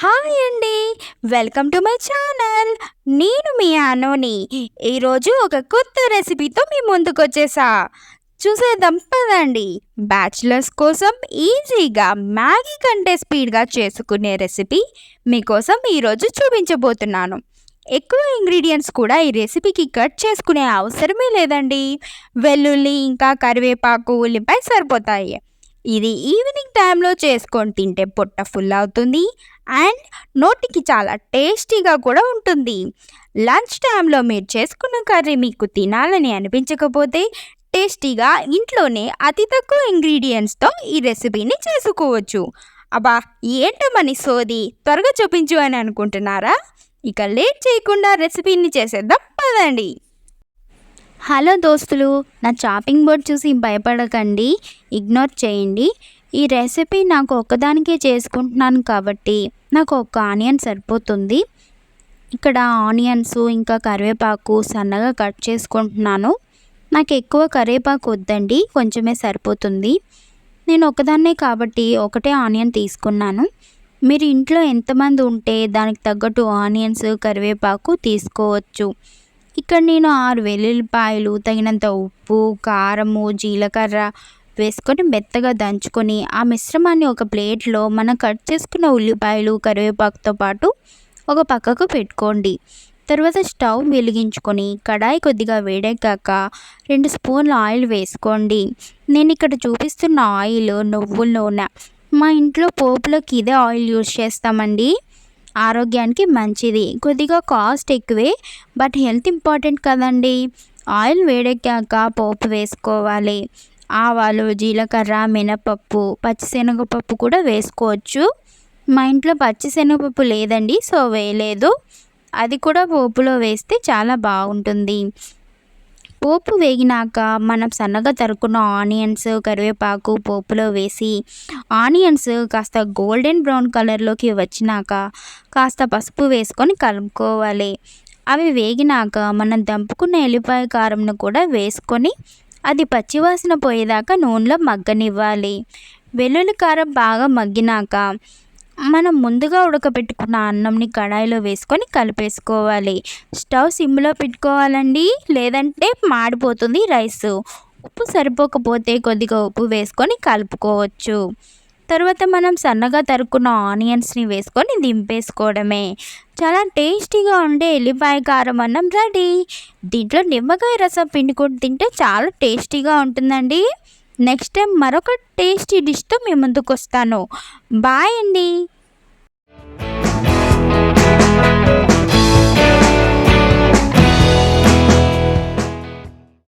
Hi అండి. Welcome to my channel. నేను మీ అనోని ఈరోజు ఒక కొత్త రెసిపీతో మీ ముందుకు వచ్చేసా. చూసేద్దాం పదండి. బ్యాచిలర్స్ కోసం ఈజీగా మ్యాగీ కంటే స్పీడ్గా చేసుకునే రెసిపీ మీకోసం ఈరోజు చూపించబోతున్నాను. ఎక్కువ ఇంగ్రీడియంట్స్ కూడా ఈ రెసిపీకి కట్ చేసుకునే అవసరమే లేదండి. వెల్లుల్లి ఇంకా కరివేపాకు ఉల్లిపాయ సరిపోతాయి. ఇది ఈవినింగ్ టైంలో చేసుకొని తింటే పొట్ట ఫుల్ అవుతుంది అండ్ నోటికి చాలా టేస్టీగా కూడా ఉంటుంది. లంచ్ టైంలో మీరు చేసుకున్న కర్రీ మీకు తినాలని అనిపించకపోతే టేస్టీగా ఇంట్లోనే అతి తక్కువ ఇంగ్రీడియంట్స్తో ఈ రెసిపీని చేసుకోవచ్చు. అబ్బా ఏంటమని సోది త్వరగా చూపించు అని అనుకుంటున్నారా? ఇక లేట్ చేయకుండా రెసిపీని చేసేద్దాం పదండి. హలో దోస్తులు నా చాపింగ్ బోర్డ్ చూసి భయపడకండి ఇగ్నోర్ చేయండి. ఈ రెసిపీ నాకు ఒక్కదానికే చేసుకుంటున్నాను కాబట్టి నాకు ఒక ఆనియన్ సరిపోతుంది. ఇక్కడ ఆనియన్స్ ఇంకా కరివేపాకు సన్నగా కట్ చేసుకుంటున్నాను. నాకు ఎక్కువ కరివేపాకు వద్దండి కొంచెమే సరిపోతుంది. నేను ఒకదాన్నే కాబట్టి ఒకటే ఆనియన్ తీసుకున్నాను. మీరు ఇంట్లో ఎంతమంది ఉంటే దానికి తగ్గట్టు ఆనియన్స్ కరివేపాకు తీసుకోవచ్చు. ఇక్కడ నేను ఆరు వెల్లుల్లిపాయలు తగినంత ఉప్పు కారము జీలకర్ర వేసుకొని మెత్తగా దంచుకొని ఆ మిశ్రమాన్ని ఒక ప్లేట్లో మనం కట్ చేసుకున్న ఉల్లిపాయలు కరివేపాకుతో పాటు ఒక పక్కకు పెట్టుకోండి. తర్వాత స్టవ్ వెలిగించుకొని కడాయి కొద్దిగా వేడెక్కాక రెండు స్పూన్ల ఆయిల్ వేసుకోండి. నేను ఇక్కడ చూపిస్తున్న ఆయిల్ నువ్వుల నూనె. మా ఇంట్లో పోపులోకి ఇదే ఆయిల్ యూజ్ చేస్తామండి. ఆరోగ్యానికి మంచిది. కొద్దిగా కాస్ట్ ఎక్కువే బట్ హెల్త్ ఇంపార్టెంట్ కదండి. ఆయిల్ వేడెక్కాక పోపు వేసుకోవాలి. ఆవాలు జీలకర్ర మినపప్పు పచ్చిశనగపప్పు కూడా వేసుకోవచ్చు. మా ఇంట్లో పచ్చిశనగపప్పు లేదండి సో వేయలేదు. అది కూడా పోపులో వేస్తే చాలా బాగుంటుంది. పోపు వేగినాక మనం సన్నగా తరుకున్న ఆనియన్స్ కరివేపాకు పోపులో వేసి ఆనియన్స్ కాస్త గోల్డెన్ బ్రౌన్ కలర్లోకి వచ్చినాక కాస్త పసుపు వేసుకొని కలుపుకోవాలి. అవి వేగినాక మనం దంపుకున్న ఎల్లిపాయ కారంను కూడా వేసుకొని అది పచ్చివాసన పోయేదాకా నూనెలో మగ్గనివ్వాలి. వెల్లుల్లి కారం బాగా మగ్గినాక మనం ముందుగా ఉడకబెట్టుకున్న అన్నంని కడాయిలో వేసుకొని కలిపేసుకోవాలి. స్టవ్ సిమ్లో పెట్టుకోవాలండి. లేదంటే మాడిపోతుంది రైస్. ఉప్పు సరిపోకపోతే కొద్దిగా ఉప్పు వేసుకొని కలుపుకోవచ్చు. తర్వాత మనం సన్నగా తరుక్కున్న ఆనియన్స్ని వేసుకొని దింపేసుకోవడమే. చాలా టేస్టీగా ఉండే ఎల్లిపాయ కారం అన్నం రెడీ. దీంట్లో నిమ్మకాయ రసం పిండుకొని తింటే చాలా టేస్టీగా ఉంటుందండి. నెక్స్ట్ టైం మరొక టేస్టీ డిష్తో మీ ముందుకు వస్తాను బాయ్ అండి.